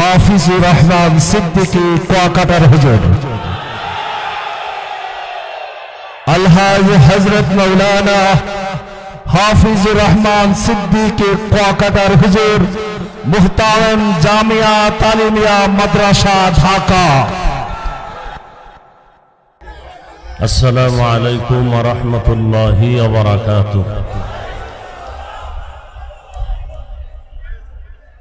حافظ الرحمن صدق قواقاتر حجر. الحاج حضرت مولانا حافظ الرحمن صدق قواقاتر حجر محتاون جامعہ تعلیمیا مدرشاہ دھاکا السلام عليكم ورحمة الله وبركاته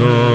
Lord.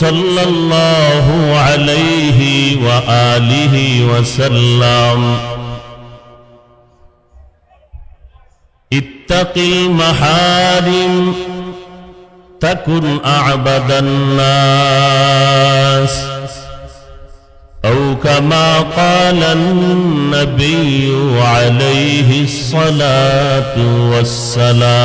صلى الله عليه وآله وسلم. اتق المحارم تكن أعبد الناس. أو كما قال النبي عليه الصلاة والسلام.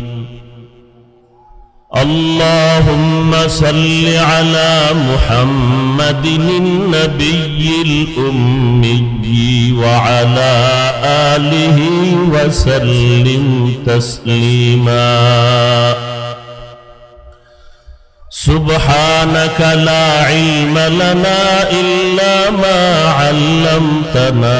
اللهم صل على محمد النبي الأمي وعلى آله وسلم تسليما. سبحانك لا علم لنا إلا ما علمتنا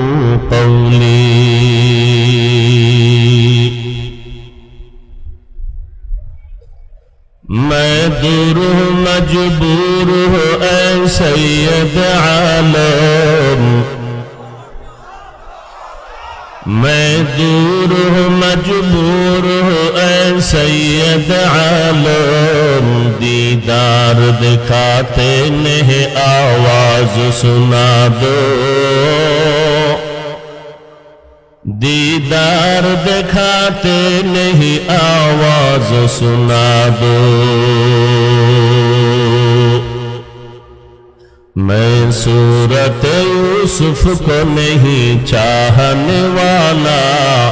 قولي مدوره مجبوره أن سيد عالم میں دور ہوں مجبور ہوں اے سید عالم دیدار دکھاتے نہیں آواز سنا دو دیدار دکھاتے نہیں آواز سنا دو۔ میں صورت یوسف کو نہیں چاہنے والا۔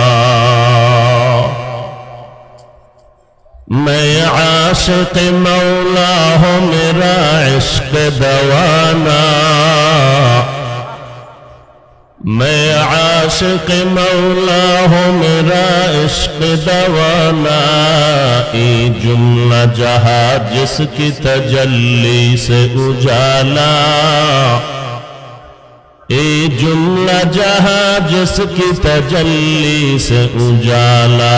میں عاشق مولا ہوں میرا عشق دوانا میں عاشق مولا ہوں میرا عشق دوانا ای جملہ جہاں جس کی تجلی سے اجالا اے جملہ جہاں جس کی تجلی سے اجالا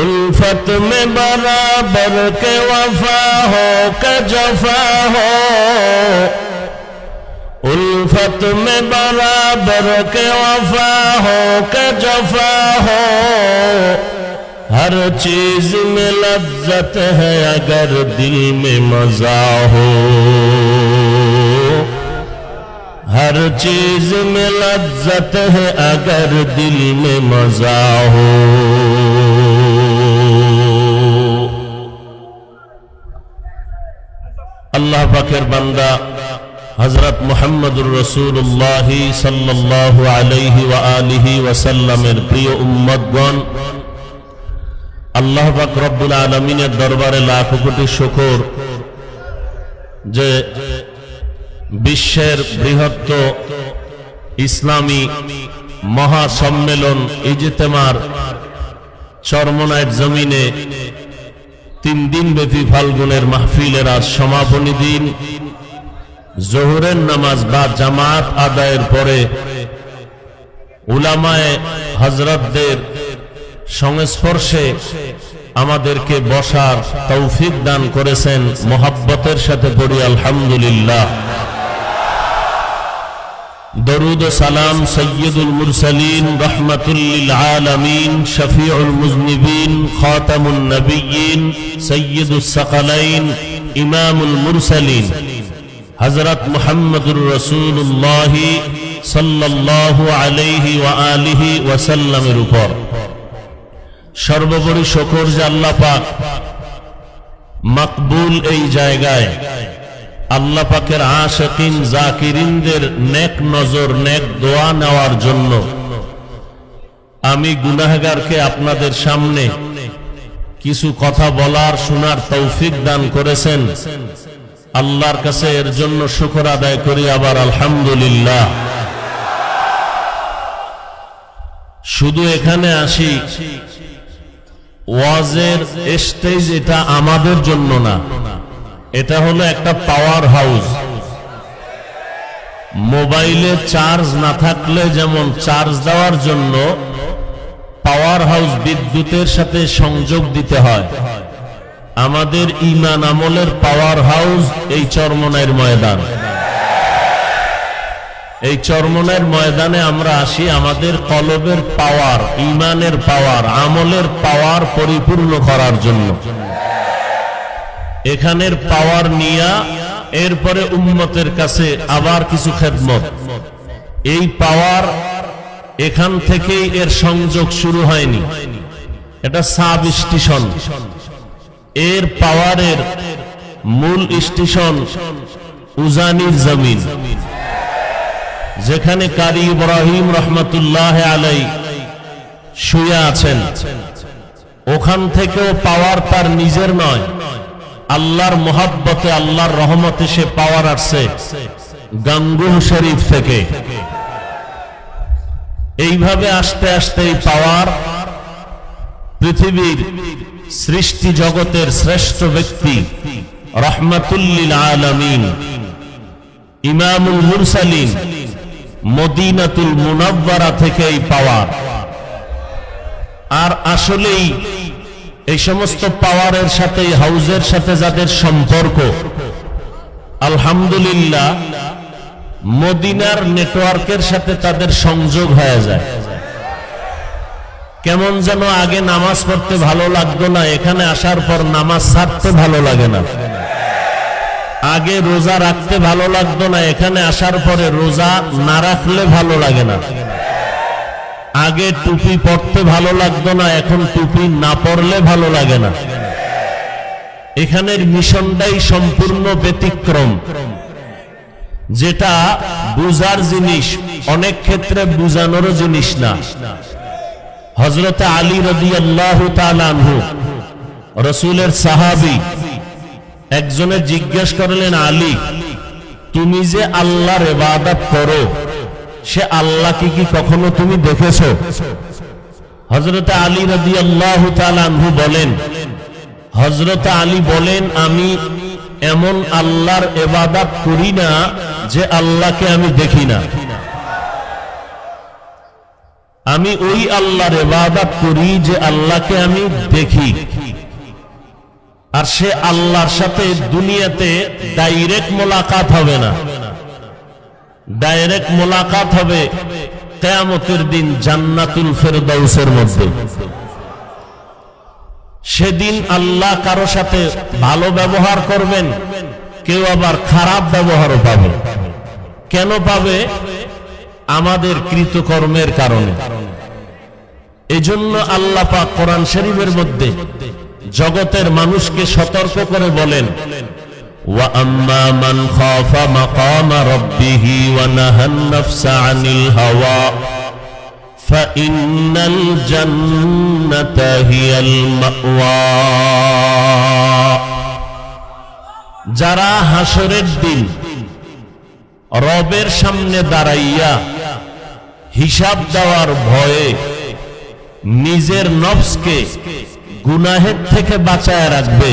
الفت میں برابر کے وفا ہو کہ جفا ہو۔ الفت میں برابر کے وفا ہو کہ جفا ہو۔ ہر چیز میں لذت ہے اگر دل میں مزہ ہو۔ ہر چیز میں لذت ہے اگر دل میں مزہ ہو۔ পাকের বান্দা হজরত মোহাম্মদুর রসুল্লাহ সাল্লাহ আলাইহি ওয়া আলিহি ওয়াসাল্লামের প্রিয় উম্মতগণ, আল্লাহ পাক আলমিনের দরবারে লাখ কোটি শুকর যে বিশ্বের বৃহত্ত ইসলামী মহাসম্মেলন ইজতেমার চরমনায়ের জমিনে তিন দিন ব্যাপী ফাল্গুনের মাহফিলের আজ সমাপনী দিন। জোহরের নামাজ বা জামাত আদায়ের পরে উলামায় হজরতদের সংস্পর্শে আমাদেরকে বসার তৌফিক দান করেছেন মোহাব্বতের সাথে পড়ি আলহামদুলিল্লাহ। দরুদ সালাম সৈয়দুল মুরসালিন রহমতুল্লিল আলমিন, শফিউল মুজনিবিন, খাতামুন নবীন সৈয়দুল সকলাইন, ইমামুল মুরসালিন। হজরত মুহাম্মদুর রসুল্লাহ সাল্লাল্লাহু আলাইহি ওয়া আলিহি ওয়াসাল্লামের উপর। সর্বোপরি শকর যে আল্লাহ পাক মকবুল এই জায়গায় আল্লাহ পাকের আশকিন জাকিরিনদের নেক নজর, নেক দোয়া নেওয়ার জন্য আমি গুনাহগারকে আপনাদের সামনে কিছু কথা বলার, শোনার তৌফিক দান করেছেন। আল্লাহর কাছে এর জন্য শুকর আদায় করি আবার আলহামদুলিল্লাহ। শুধু এখানে আসি, ওয়াজের স্টেজ এটা আমাদের জন্য না। এটা হলো একটা পাওয়ার হাউস মোবাইলে চার্জ না থাকলে যেমন চার্জ দেওয়ার জন্য পাওয়ার হাউস বিদ্যুতের সাথে সংযোগ দিতে হয়। আমাদের ইমান আমলের পাওয়ার হাউস এই চরমনাইয়ের ময়দান। এই চরমনের ময়দানে আমরা আসি, আমাদের কলবের পাওয়ার ইমানের পাওয়ার আমলের পাওয়ার পরিপূর্ণ করার জন্য। এখানের পাওয়ার নিয়া এরপরে উম্মতের কাছে আবার কিছু খেদমত। এই পাওয়ার এখান থেকেই এর সংযোগ শুরু হয়নি। এটা সাব স্টেশনের পাওয়ারের মূল স্টেশন উজানির জমিন। যেখানে কারি ইব্রাহিম রহমতুল্লাহ আলাই শুয়ে আছেন। ওখান থেকেও পাওয়ার তার নিজের নয়। আল্লাহর মোহাব্বতে, আল্লাহর রহমতে সে পাওয়ার আসছে গাঙ্গুহ শরীফ থেকে। এইভাবে আস্তে আস্তে এই পাওয়ার পৃথিবীর সৃষ্টি জগতের শ্রেষ্ঠ ব্যক্তি রহমাতুল্লিল আলমিন, ইমামুল মুরসালিন, মদিনাতুল মুনাব্বারা থেকে এই পাওয়ার। আর আসলেই এই সমস্ত পাওয়ারের সাথে হাউজের সাথে যাদের সম্পর্ক, আলহামদুলিল্লাহ, মদিনার নেটওয়ার্কের সাথে তাদের সংযোগ হয়ে যায়। কেমন যেন আগে নামাজ পড়তে ভালো লাগতো না, এখানে আসার পর নামাজ ছাড়তে ভালো লাগে না। আগে রোজা রাখতে ভালো লাগতো না, এখানে আসার পরে রোজা না রাখলে ভালো লাগে না। আগে টুপি পরতে ভালো লাগতো না, এখন টুপি না পরলে ভালো লাগে না। এখানের মিশনটাই সম্পূর্ণ ব্যতিক্রম। যেটা বুজার জিনিস, অনেক ক্ষেত্রে বুঝানোরও জিনিস না। হজরত আলী রদি আল্লাহ রসুলের সাহাবি, একজনে জিজ্ঞেস করলেন, আলী, তুমি যে আল্লাহর ইবাদত করো সে আল্লাহকে কি কখনো তুমি দেখেছ? হজরত আলী রদি আল্লাহ আনহু বলেন হজরত আলী বলেন, আমি এমন আল্লাহর এবাদাত করি না যে আল্লাহকে আমি দেখি না। আমি ওই আল্লাহর এবাদাত করি যে আল্লাহকে আমি দেখি। আর সে আল্লাহর সাথে দুনিয়াতে ডাইরেক্ট মোলাকাত হবে না। ডাইরেক্ট মোলাকাত হবে কেয়ামতের দিন জান্নাতুল ফেরদাউসের মধ্যে। সেদিন আল্লাহ কারও সাথে ভালো ব্যবহার করবেন, কেউ আবার খারাপ ব্যবহারও পাবে। কেন পাবে? আমাদের কৃতকর্মের কারণে। এজন্য আল্লাহ পাক কোরআন শরীফের মধ্যে জগতের মানুষকে সতর্ক করে বলেন وأما من خاف مقام ربه ونهى النفس عن الهوى فإن الجنة هي المأوى যারা হাসরের দিন রবের সামনে দাঁড়াইয়া হিসাব দেওয়ার ভয়ে নিজের নফসকে গুনাহের থেকে বাঁচায় রাখবে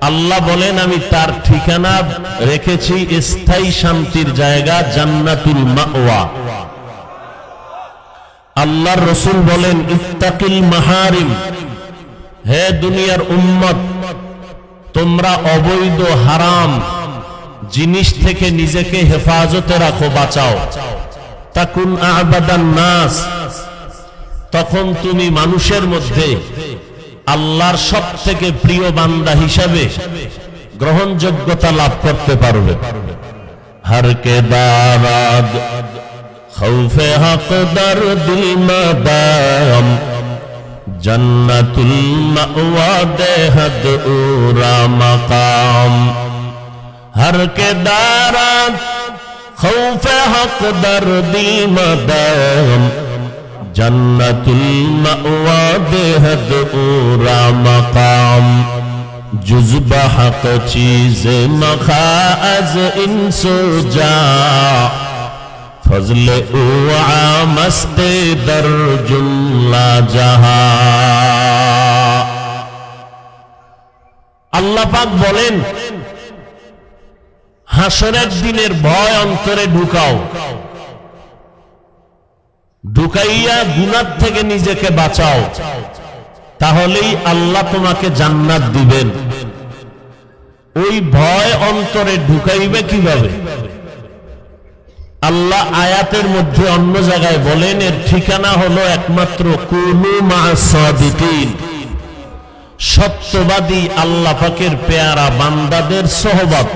আল্লাহ বলেন, আমি তার ঠিকানা রেখেছি স্থায়ী শান্তির জায়গা জান্নাতুল মাওয়া। আল্লাহর রসুল বলেন, ইত্তাকিল মাহারিম, হে দুনিয়ার উম্মত, তোমরা অবৈধ, হারাম জিনিস থেকে নিজেকে হেফাজতে রাখো, বাঁচাও। তাকুন আবাদান নাস, তখন তুমি মানুষের মধ্যে আল্লাহর সব থেকে প্রিয় বান্দা হিসাবে গ্রহণযোগ্যতা লাভ করতে পারবে। হরকে দারাদ খৌফে হক দর দিল মাদাম, জন্নতুল মাওয়া দেহদ উরা মাকাম। হর কে দারাদ খৌফে হক দর দিল মাদাম জন্নতুল মাওয়া দেহদ উরা মাকাম جزب حق چیز مخا از انسو جا فضل او عامست در جملا جہا আল্লাহ পাক বলেন হাসরের দিনের ভয় অন্তরে ঢুকাও ঢুকাইয়া গুনার থেকে নিজেকে বাঁচাও। তাহলেই আল্লাহ তোমাকে জান্নাত দিবেন। ওই ভয় অন্তরে ঢুকাইবে কীভাবে? আল্লাহ আয়াতের মধ্যে অন্য জায়গায় বলেন, এর ঠিকানা হলো একমাত্র কুনু সত্যবাদী আল্লাহ পাকের পেয়ারা বান্দাদের সহবাদ।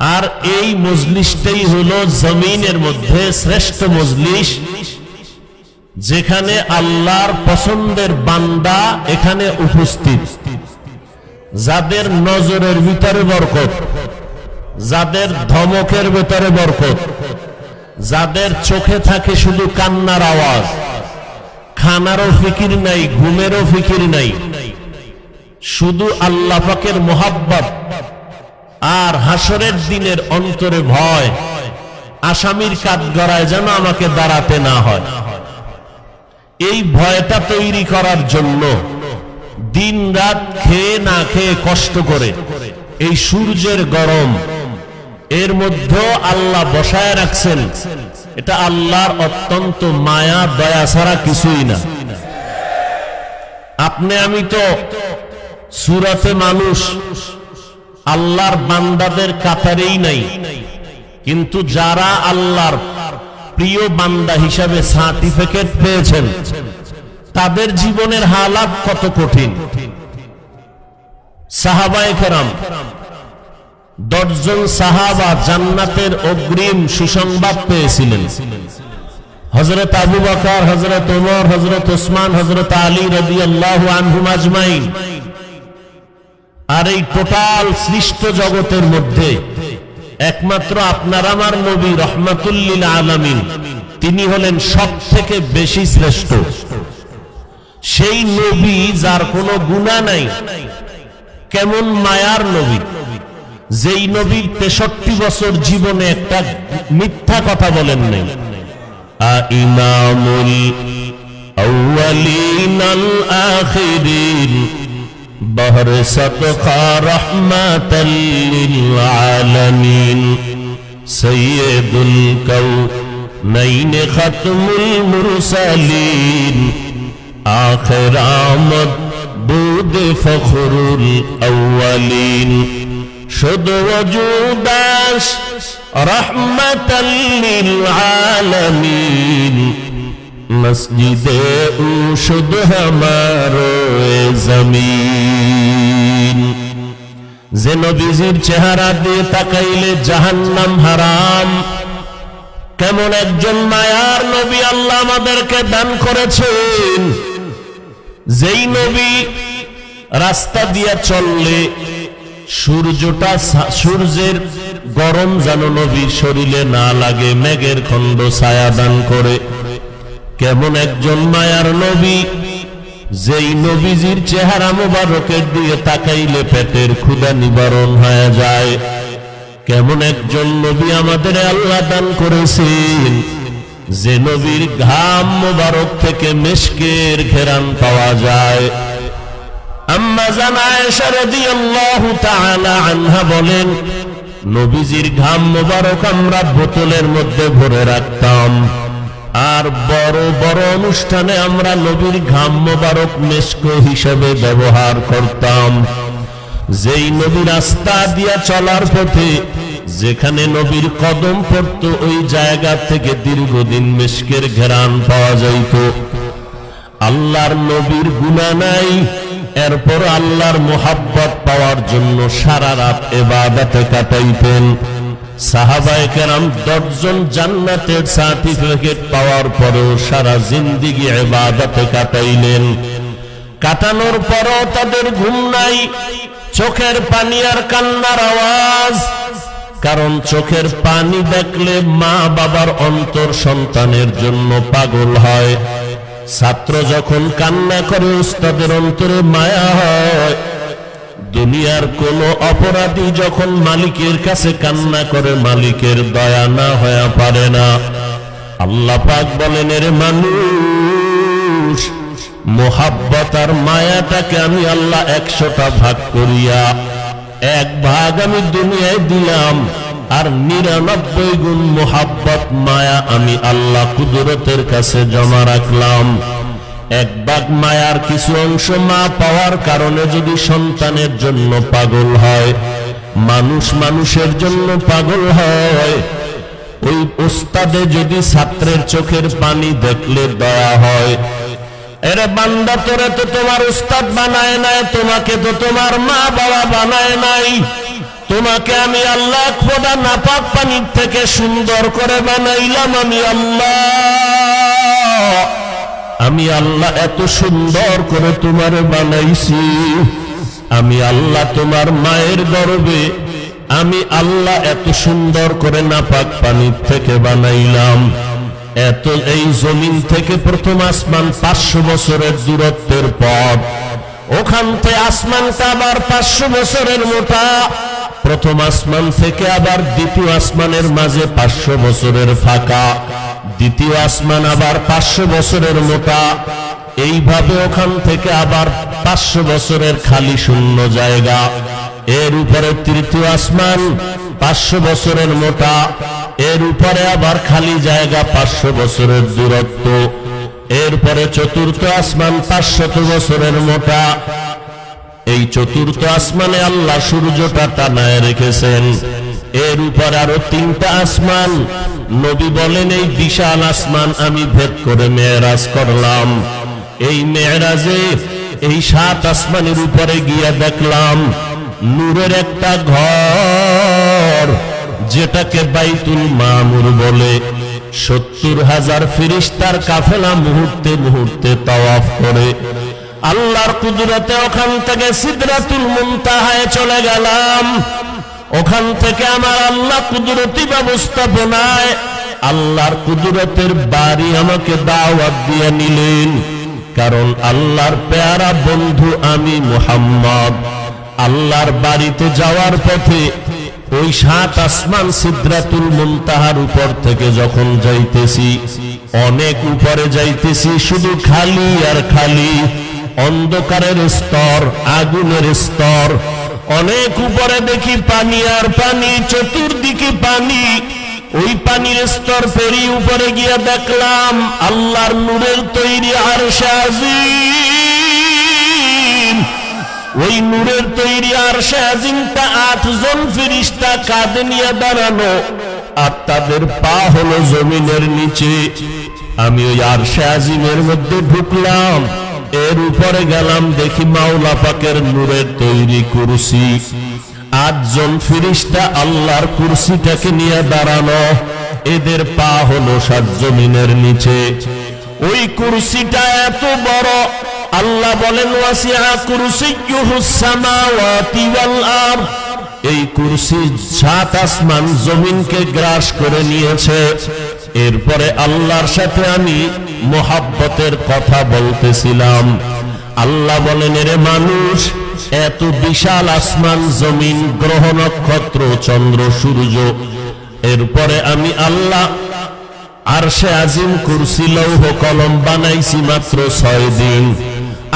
আর এই মজলিসটাই হলো জমিনের মধ্যে শ্রেষ্ঠ মজলিস, যেখানে আল্লাহর পছন্দের বান্দা এখানে উপস্থিত। যাদের নজরের ভিতরে বরকত, যাদের ধমকের ভেতরে বরকত, যাদের চোখে থাকে শুধু কান্নার আওয়াজ, খানারও ফিকির নাই, ঘুমেরও ফিকির নাই, শুধু আল্লাহ পাকের মোহাব্বত আর হাসরের দিনের অন্তরে ভয়, আসামির কাঠ গড়ায় যেন আমাকে দাঁড়াতে না হয়। এই ভয়টা তৈরি করার জন্য দিন রাত খেয়ে না খেয়ে কষ্ট করে এই সূর্যের গরম, এর মধ্যেও আল্লাহ বসায় রাখছেন। এটা আল্লাহর অত্যন্ত মায়া, দয়া ছাড়া কিছুই না। আপনি আমি তো সুরাতে মানুষ আল্লাহর বান্দাদের কাতারেই নাই। কিন্তু যারা আল্লাহর প্রিয় বান্দা হিসাবে সার্টিফিকেট পেয়েছেন, তাদের জীবনের হালাত কত কঠিন। সাহাবায়ে কেরাম, দশজন সাহাবা জান্নাতের অগ্রিম সুসংবাদ পেয়েছিলেন। হজরত আবু বকর হজরত ওমর হজরত ওসমান হজরত আলী রবি আল্লাহ আনহুম আজমাইন। আর এই টোটাল সৃষ্ট জগতের মধ্যে একমাত্র আপনার আমার নবী রহমাতুল্লিল আলমিন, তিনি হলেন সব থেকে বেশি শ্রেষ্ঠ। সেই নবী যার কোনো গুণা নাই, কেমন মায়ার নবী। যেই নবী তেষট্টি বছর জীবনে একটা মিথ্যা কথা বলেন নাই। ইমামুল আউয়ালিন আল আখিরিন بحر صدقا رحمة للعالمين. سيد الكونين ختم المرسلين. آخر آمد بود فخر الأولين. شد وجوداش رحمة للعالمين. মসজিদে শুধু হামারো জমিন। যে নবীজির চেহারা দিয়ে তাকাইলে জাহান্নাম হারাম। কেমন একজন মায়ার নবী আল্লাহ আমাদেরকে দান করেছেন। যেই নবী রাস্তা দিয়া চললে সূর্যটা সূর্যের গরম যেন নবীর শরীরে না লাগে, মেঘের খণ্ড ছায়া দান করে। কেমন একজন মায়ার নবী, যেই নবীজির চেহারা মোবারকের দিয়ে তাকাইলে পেটের ক্ষুদা নিবারণ হয়ে যায়। কেমন একজন নবী আমাদের আল্লাহ দান করেছেন, যে নবীর ঘাম মোবারক থেকে মেশকের ঘেরান পাওয়া যায়। আম্মা জানা আয়েশা রাদিয়াল্লাহু তাআলা আনহা বলেন, নবীজির ঘাম মোবারক আমরা বোতলের মধ্যে ভরে রাখতাম। আর বড় বড় অনুষ্ঠানে আমরা নবীর ঘাম মোবারক মেশক হিসেবে ব্যবহার করতাম। যেই নবী রাস্তা দিয়া চলার পথে, যেখানে নবীর কদম পড়তো, ওই জায়গা থেকে দীর্ঘদিন মেশকের ঘেরান পাওয়া যাইত। আল্লাহর নবীর গুণা নাই, এরপর আল্লাহর মোহাব্বত পাওয়ার জন্য সারা রাত এবাদাতে কাটাইতেন। দশজন জান্নাতের পাওয়ার পরেও সারা কাটাইলেন। কাটানোর পরও তাদের ঘুম নাই, চোখের পানি আর কান্নার আওয়াজ। কারণ চোখের পানি দেখলে মা বাবার অন্তর সন্তানের জন্য পাগল হয়। ছাত্র যখন কান্না করে, উস্তাদের অন্তরে মায়া হয়। দুনিয়ার কোন অপরাধী যখন মালিকের কাছে কান্না করে, মালিকের দয়া না হয়ে পারে না। আল্লাহ পাক বলেন, এর মানুষ, মোহাব্বত আর মায়াটাকে আমি আল্লাহ একশোটা ভাগ করিয়া, এক ভাগ আমি দুনিয়ায় দিলাম, আর নিরানব্বই গুণ মোহাব্বত, মায়া আমি আল্লাহ কুদরতের কাছে জমা রাখলাম। এক ভাগ মায়ার কিছু অংশ মা পাওয়ার কারণে যদি সন্তানের জন্য পাগল হয়, মানুষ মানুষের জন্য পাগল হয়, ওই ওস্তাদে যদি ছাত্রের চোখের পানি দেখলে দয়া হয়, এরে বান্দা তোরে তো তোমার উস্তাদ বানায় নাই, তোমাকে তো তোমার মা বাবা বানায় নাই, তোমাকে আমি আল্লাহ খোদা নাপাক পানির থেকে সুন্দর করে বানাইলাম আমি আল্লাহ। আমি আল্লাহ এত সুন্দর করে তোমার বানাইছি। আমি আল্লাহ তোমার মায়ের গর্বে। আমি আল্লাহ এত সুন্দর করে নাপাক পানির থেকে বানাইলাম। এত এই জমিন থেকে প্রথম আসমান পাঁচশো বছরের দূরত্বের পথ। ওখান থেকে আসমানটা আবার পাঁচশো বছরের মোটা। প্রথম আসমান থেকে আবার দ্বিতীয় আসমানের মাঝে পাঁচশো বছরের ফাঁকা। দ্বিতীয় আসমান আবার পাঁচশো বছরের মোটা। এইভাবে ওখান থেকে আবার পাঁচশো বছরের খালি শূন্য জায়গা। এর উপরে তৃতীয় আসমান পাঁচশো বছরের মোটা। এর উপরে আবার খালি জায়গা পাঁচশো বছরের দূরত্ব। এরপরে চতুর্থ আসমান পাঁচশত বছরের মোটা। এই চতুর্থ আসমানে আল্লাহ সূর্যটা টানায় রেখেছেন। এর উপর আরও তিনটা আসমান নবী বলেন, এই বিশাল আসমান আমি ভেদ করে মেয়েরাজ করলাম। এই মেয়েরাজে এই সাত আসমানের উপরে গিয়ে দেখলাম, নূরের একটা ঘর, যেটাকে বাইতুল মামুর বলে। সত্তর হাজার ফিরিস্তার কাফেলা মুহূর্তে মুহূর্তে তাওয়াফ করে। আল্লাহর কুদরতে ওখান থেকে সিদরাতুল মুনতাহায় চলে গেলাম। ওখান থেকে আমার আল্লাহ কুদরতি ব্যবস্থা ব্যবস্থাপনায় আল্লাহর কুদরতের বাড়ি আমাকে দাওয়াত দিয়ে নিলেন। কারণ আল্লাহর পেয়ারা বন্ধু আমি মুহাম্মদ। আল্লাহর বাড়িতে যাওয়ার পথে ওই সাত আসমান সিদ্রাতুল মুনতাহার উপর থেকে যখন যাইতেছি, অনেক উপরে যাইতেছি, শুধু খালি আর খালি। অন্ধকারের স্তর, আগুনের স্তর অনেক উপরে দেখি পানি আর পানি, চতুর্দিকে পানি। ওই পানির স্তর পেরিয়ে উপরে গিয়ে দেখলাম আল্লাহর নূরের তৈরি আর ওই নূরের তৈরি আর শাজিমটা আটজন ফিরিস্তা কাঁধে নিয়ে দাঁড়ানো আর তাদের পা হলো জমিনের নিচে। আমি ওই আর শাজিমের মধ্যে ঢুকলাম। এর উপরে গেলাম দেখি মাওলা পাকের নূরের তৈরি কুরসি। আটজন ফিরিস্তা আল্লাহর কুরসিটাকে নিয়ে দাঁড়ানো। এদের পা হলো সাত জমিনের নিচে। ওই কুরসিটা এত বড়, আল্লাহ বলেন এই কুরসি সাত আসমান জমিনকে গ্রাস করে নিয়েছে। এরপরে আল্লাহর সাথে আমি মোহাব্বতের কথা বলতেছিলাম। আল্লাহ বলেন, এরে মানুষ, এত বিশাল আসমান, জমিন, গ্রহ, নক্ষত্র, চন্দ্র, সূর্য, এরপরে আমি আল্লাহ আর সে আজিম কুরসি, লৌহ কলম বানাইছি মাত্র ছয় দিন।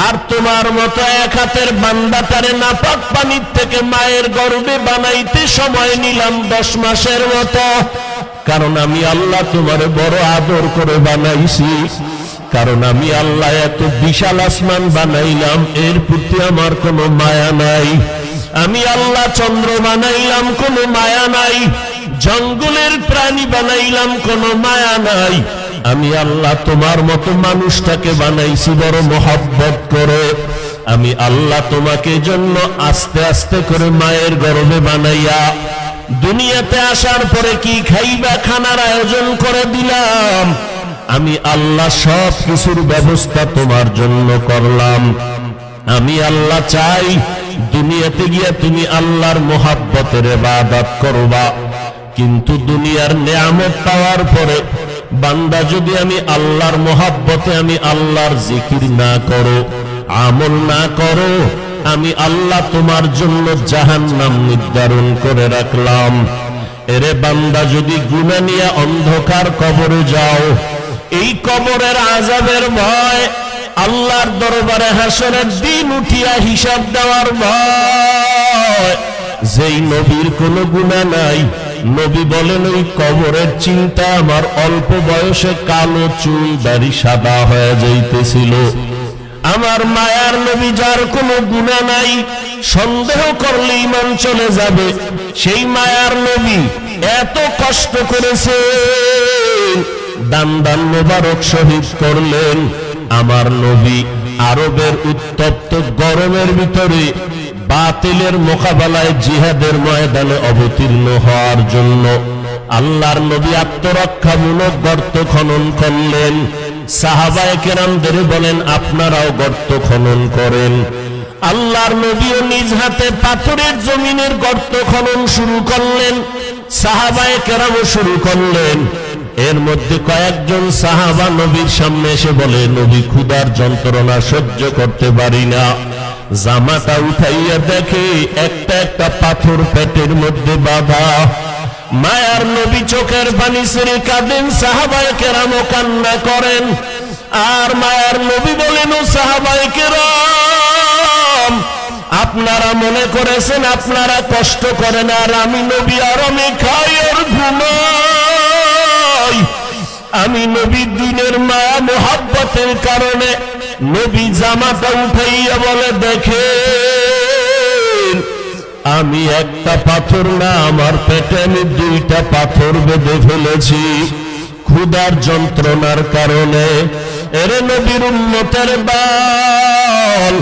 আর তোমার মতো এক হাতের বান্দাটারে নাপাক পানির থেকে মায়ের গর্বে বানাইতে সময় নিলাম দশ মাসের মতো। কারণ আমি আল্লাহ তোমার বড় আদর করে বানাইছি। কারণ আমি আল্লাহ এত বিশাল আসমান বানাইলাম, এর প্রতি আমার কোনো মায়া নাই। আমি আল্লাহ চন্দ্র বানাইলাম, কোনো মায়া নাই। জঙ্গলের প্রাণী বানাইলাম, কোনো মায়া নাই। আমি আল্লাহ তোমার মতো মানুষটাকে বানাইছি, বড় মোহাব্বত করে। আমি আল্লাহ তোমাকে জন্য আস্তে আস্তে করে মায়ের গর্ভে বানাইয়া দুনিয়াতে আসার পরে কি খাইবা, খানার আয়োজন করে দিলাম। আমি আল্লাহ সব কিছুর ব্যবস্থা তোমার জন্য করলাম। আমি আল্লাহ চাই, দুনিয়াতে গিয়ে তুমি আল্লাহর মোহাব্বতের বাদাত করবা। কিন্তু দুনিয়ার নেয়ামত পাওয়ার পরে বান্দা যদি আমি আল্লাহর মোহাব্বতে আমি আল্লাহর জিকির না করো, আমল না করো আমি আল্লাহ তোমার জন্য জাহান নাম নির্ধারণ করে রাখলাম। এরে বান্দা, যদি গুনা নিয়ে অন্ধকার কবরে যাও, এই কবরের আজাবের ভয়, আল্লাহর দরবারে হাসরের দিন উঠিয়া হিসাব দেওয়ার ভয়। যেই নবীর কোনো গুণা নাই, নবী বলেন, ওই কবরের চিন্তা আমার অল্প বয়সে কালো চুল দাড়ি সাদা হয়ে যাইতেছিল। আমার মায়ার নবী যার কোনো গুণা নাই, সন্দেহ করলে ইমান চলে যাবে। সেই মায়ার নবী এত কষ্ট করেছে। দান দান মোবারক শহীদ করলেন। আমার নবী আরবের উত্তপ্ত গরমের ভিতরে বাতিলের মোকাবেলায় জিহাদের ময়দানে অবতীর্ণ হওয়ার জন্য আল্লাহর নবী আত্মরক্ষামূলক গর্ত খনন করলেন। সাহাবায় কেরামদের বলেন, আপনারাও গর্ত খনন করেন। আল্লাহর নবীও নিজ হাতে পাথরের জমিনের গর্ত খনন শুরু করলেন সাহাবায় কেরামও শুরু করলেন। এর মধ্যে কয়েকজন সাহাবা নবীর সামনে এসে বলে, নবী ক্ষুদার যন্ত্রণা সহ্য করতে পারি না। জামাটা উঠাইয়া দেখে একটা একটা পাথর পেটের মধ্যে বাঁধা। মায়ার নবী চোখের পানি ছেড়ে কাঁদেন সাহাবাই কেরামও কান্না করেন। আর মায়ার নবী বলেন, ও সাহাবায় কেরাম, আপনারা মনে করেছেন আপনারা কষ্ট করেন, আর আমি নবী আর আমি খাই আর ঘুমাই। আমি নবী দিনের মায়া, মোহাব্বতের কারণে নবী জামাটা উঠাইয়া বলে দেখে আমি একটা পাথর না, আমার পেটে আমি দুইটা পাথর বেঁধে ফেলেছি। ক্ষুদার যন্ত্রণার কারণে এরে নবীর উন্নতের বাল।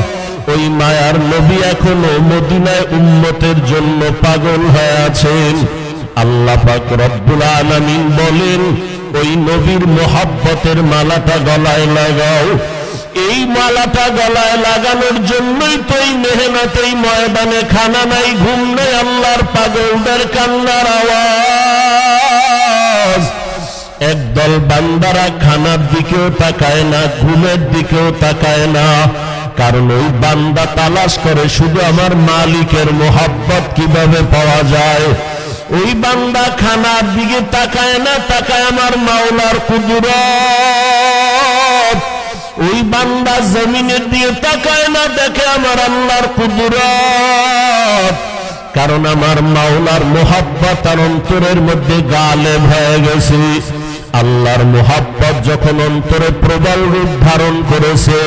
ওই মায়ার নবী এখনও মদিনায় উন্নতের জন্য পাগল হয়ে আছেন। আল্লাহ পাক রব্বুল আলামিন বলেন, ওই নবীর মোহাব্বতের মালাটা গলায় লাগাও। এই মালাটা গলায় লাগানোর জন্যই তো এই মেহনত, এই ময়দানে খানা নাই, ঘুম নেই, আল্লাহর পাগলদের কান্নার আওয়াজ। একদল বান্দারা খানার দিকেও তাকায় না, ঘুমের দিকেও তাকায় না। কারণ ওই বান্দা তালাশ করে শুধু আমার মালিকের মোহাব্বত কীভাবে পাওয়া যায়? ওই বান্দা খানার দিকে তাকায় না, তাকায় আমার মাওলার কুদুরত। ওই বান্দা জমিনের দিকে তাকায় না, দেখে আমার আল্লাহর কুদুরত। কারণ আমার মাওলার মোহাব্বত তার অন্তরের মধ্যে গালে হয়ে গেছে। আল্লাহর মোহাব্বত যখন অন্তরে প্রবল রূপ ধারণ করেছে,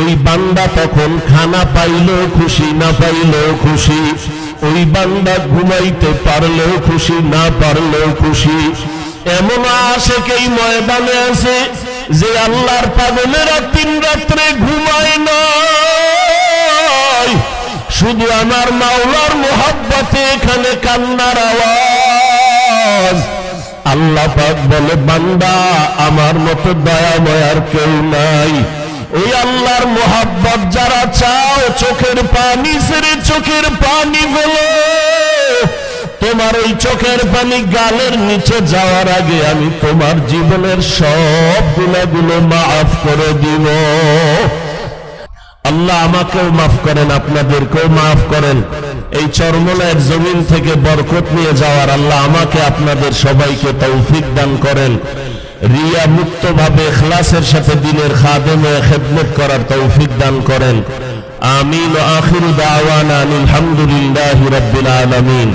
ওই বান্দা তখন খানা পাইলেও খুশি, না পাইলেও খুশি। ওই বান্দা ঘুমাইতে পারলেও খুশি, না পারলেও খুশি। এমন আশেক এই ময়দানে আছে যে আল্লাহর পাগলেরা তিন রাত্রে ঘুমায় না শুধু আমার মাওলার মোহাব্বতে এখানে কান্নার আওয়াজ। আল্লাহ পাক বলে, বান্দা, আমার মতো দয়াময় আর কেউ নাই। ওই আল্লাহর মোহাব্বত যারা চাও, চোখের পানি সেরে চোখের পানি বলো। তোমার ওই চোখের পানি গালের নিচে যাওয়ার আগে আমি তোমার জীবনের সব গুণাগুলো মাফ করে দিব। আল্লাহ আমাকেও মাফ করেন, আপনাদেরকেও মাফ করেন। এই চরমনের জমিন থেকে বরকত নিয়ে যাওয়ার আল্লাহ আমাকে আপনাদের সবাইকে তৌফিক দান করেন। রিয়া মুক্ত ভাবে খ্লাসের সাথে দিনের খাদেমে খেদমত করার তৌফিক দান করেন। আমিন আখির দাওয়ানা আলহামদুলিল্লাহ রব্বিল আলামিন।